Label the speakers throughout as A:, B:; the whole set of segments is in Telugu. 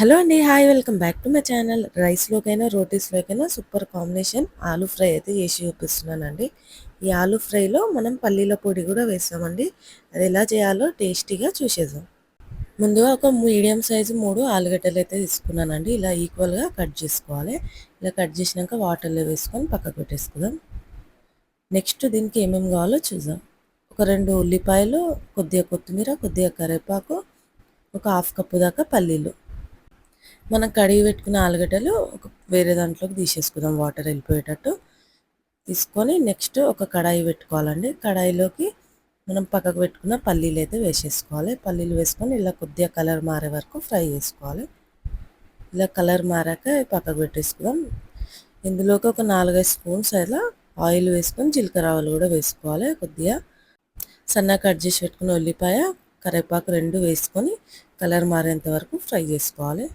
A: హలో అండి hi welcome back to my channel. రైస్లోకైనా రోటీస్లోకైనా సూపర్ కాంబినేషన్ ఆలూ ఫ్రై అయితే చేసి చూపిస్తున్నానండి. ఈ ఆలూ ఫ్రైలో మనం పల్లీల పొడి కూడా వేస్తామండి. అది ఎలా చేయాలో టేస్టీగా చూసేద్దాం. ముందుగా ఒక మీడియం సైజు మూడు ఆలుగడ్డలు అయితే తీసుకున్నానండి. ఇలా ఈక్వల్గా కట్ చేసుకోవాలి. ఇలా కట్ చేసినాక వాటర్లో వేసుకొని పక్కకు పెట్టేసుకుందాం. నెక్స్ట్ దీనికి ఏమేమి కావాలో చూద్దాం. ఒక రెండు ఉల్లిపాయలు కొద్దిగా కొత్తిమీర కొద్దిగా కరివేపాకు ఒక హాఫ్ కప్పు దాకా పల్లీలు. మనం కడిగి పెట్టుకున్న ఆలుగడ్డలు ఒక వేరే దాంట్లోకి తీసేసుకుందాం వాటర్ వెళ్ళిపోయేటట్టు. తీసుకొని నెక్స్ట్ ఒక కడాయి పెట్టుకోవాలండి. కడాయిలోకి మనం పక్కకు పెట్టుకున్న పల్లీలు అయితే వేసేసుకోవాలి. పల్లీలు వేసుకొని ఇలా కొద్దిగా కలర్ మారే వరకు ఫ్రై చేసుకోవాలి. ఇలా కలర్ మారాక పక్కకు పెట్టేసుకుందాం. ఇందులోకి ఒక నాలుగైదు స్పూన్స్ ఇలా ఆయిల్ వేసుకొని జీలకర్ర ఆవులు కూడా వేసుకోవాలి. కొద్దిగా సన్నగా కట్ చేసి పెట్టుకున్న ఉల్లిపాయ కరివేపాకు రెండు వేసుకొని కలర్ మారేంత వరకు ఫ్రై చేసుకోవాలి.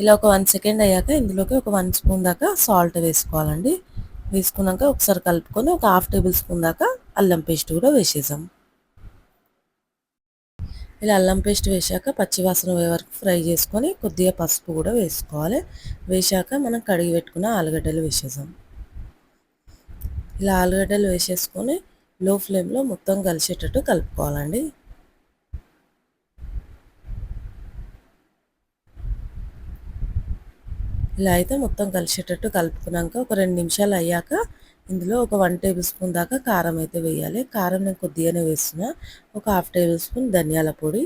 A: ఇలా ఒక వన్ సెకండ్ అయ్యాక ఇందులోకి ఒక వన్ స్పూన్ దాకా సాల్ట్ వేసుకోవాలండి. వేసుకున్నాక ఒకసారి కలుపుకొని ఒక హాఫ్ టేబుల్ స్పూన్ దాకా అల్లం పేస్ట్ కూడా వేసేసాం. ఇలా అల్లం పేస్ట్ వేసాక పచ్చివాసన పోయే వరకు ఫ్రై చేసుకొని కొద్దిగా పసుపు కూడా వేసుకోవాలి. వేసాక మనం కడిగి పెట్టుకున్న ఆలుగడ్డలు వేసేసాం. ఇలా ఆలుగడ్డలు వేసేసుకొని లో ఫ్లేమ్లో మొత్తం కలిసేటట్టు కలుపుకోవాలండి. ఇలా అయితే మొత్తం కలిసేటట్టు కలుపుకున్నాక ఒక రెండు నిమిషాలు అయ్యాక ఇందులో ఒక వన్ టేబుల్ స్పూన్ దాకా కారం అయితే వేయాలి. కారం నేను కొద్దిగానే వేస్తున్నా. ఒక హాఫ్ టేబుల్ స్పూన్ ధనియాల పొడి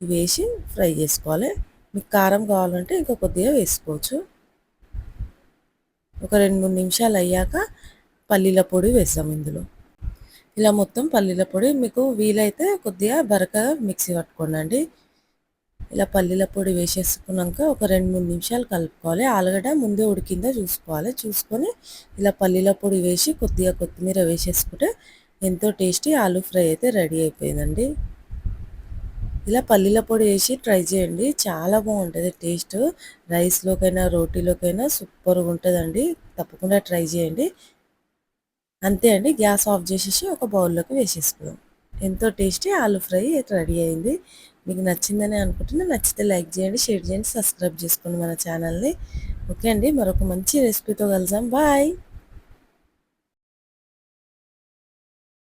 A: వేసి ఫ్రై చేసుకోవాలి. మీకు కారం కావాలంటే ఇంకా కొద్దిగా వేసుకోవచ్చు. ఒక రెండు మూడు నిమిషాలు అయ్యాక పల్లీల పొడి వేస్తాం ఇందులో. ఇలా మొత్తం పల్లీల పొడి మీకు వీలైతే కొద్దిగా బరకగా మిక్సీ పట్టుకోండి. ఇలా పల్లీల పొడి వేసేసుకున్నాక ఒక రెండు మూడు నిమిషాలు కలుపుకోవాలి. ఆలుగడ్డ ముందే ఉడికిందో చూసుకోవాలి. చూసుకొని ఇలా పల్లీల పొడి వేసి కొద్దిగా కొత్తిమీర వేసేసుకుంటే ఎంతో టేస్టీ ఆలూ ఫ్రై అయితే రెడీ అయిపోయిందండి. ఇలా పల్లీల పొడి వేసి ట్రై చేయండి. చాలా బాగుంటుంది టేస్ట్. రైస్లోకైనా రోటీలోకైనా సూపర్గా ఉంటుందండి. తప్పకుండా ట్రై చేయండి. అంతే అండి. గ్యాస్ ఆఫ్ చేసేసి ఒక బౌల్లోకి వేసేసుకుందాం. ఎంతో టేస్టీ ఆలూ ఫ్రై రెడీ అయింది. మీకు నచ్చిందని అనుకుంటున్నా నచ్చితే లైక్ చేయండి షేర్ చేయండి సబ్స్క్రైబ్ చేసుకోండి మన ఛానల్ని. ఓకే అండి మరొక మంచి రెసిపీతో కలుద్దాం. బాయ్.